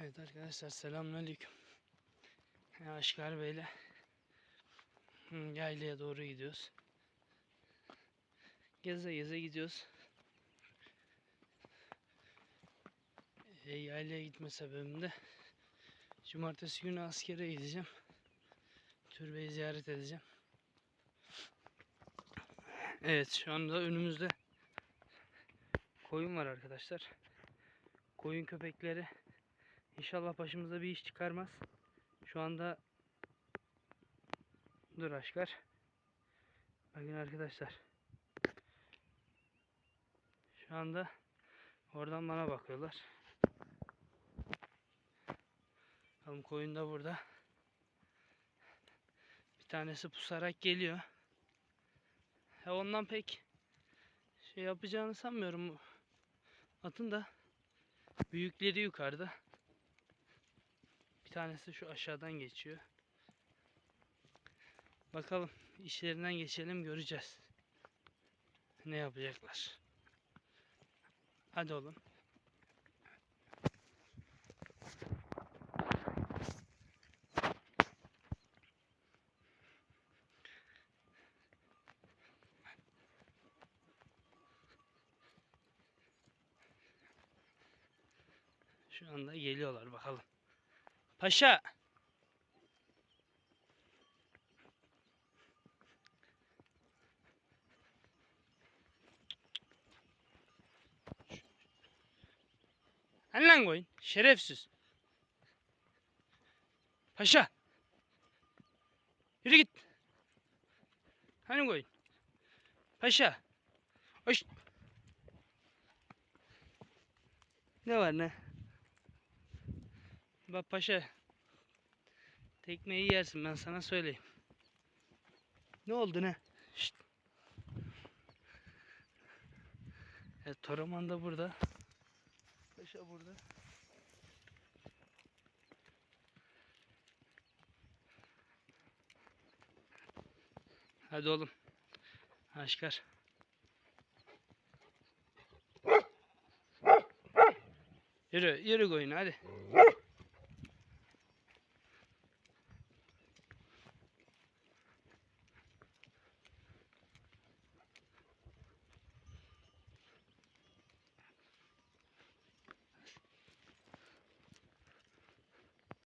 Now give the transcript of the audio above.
Evet arkadaşlar selamünaleyküm. Aşkar Bey'le yaylaya doğru gidiyoruz. Geze geze gidiyoruz. E, yaylaya gitme sebebim de cumartesi günü askere gideceğim. Türbeyi ziyaret edeceğim. Evet şu anda önümüzde koyun var arkadaşlar. Koyun köpekleri İnşallah başımıza bir iş çıkarmaz. Şu anda dur aşkar. Bakın arkadaşlar. Şu anda oradan bana bakıyorlar. Bakalım koyun da burada. Bir tanesi pusarak geliyor. Ya ondan pek şey yapacağını sanmıyorum. Atın da büyükleri yukarıda. Tanesi şu aşağıdan geçiyor. Bakalım işlerinden geçelim göreceğiz. Ne yapacaklar. Hadi oğlum. Şu anda geliyorlar bakalım. Paşa. Hani lan koyun? Şerefsiz. Paşa. Yürü git. Hani koyun? Paşa. Hoş. Ne var ne? Bak paşa. Tekmeyi yersin ben sana söyleyeyim. Ne oldu ne? Şşt. Evet Toraman da burada. Paşa burada. Hadi oğlum. Aşkar. Yürü, yürü koyun hadi.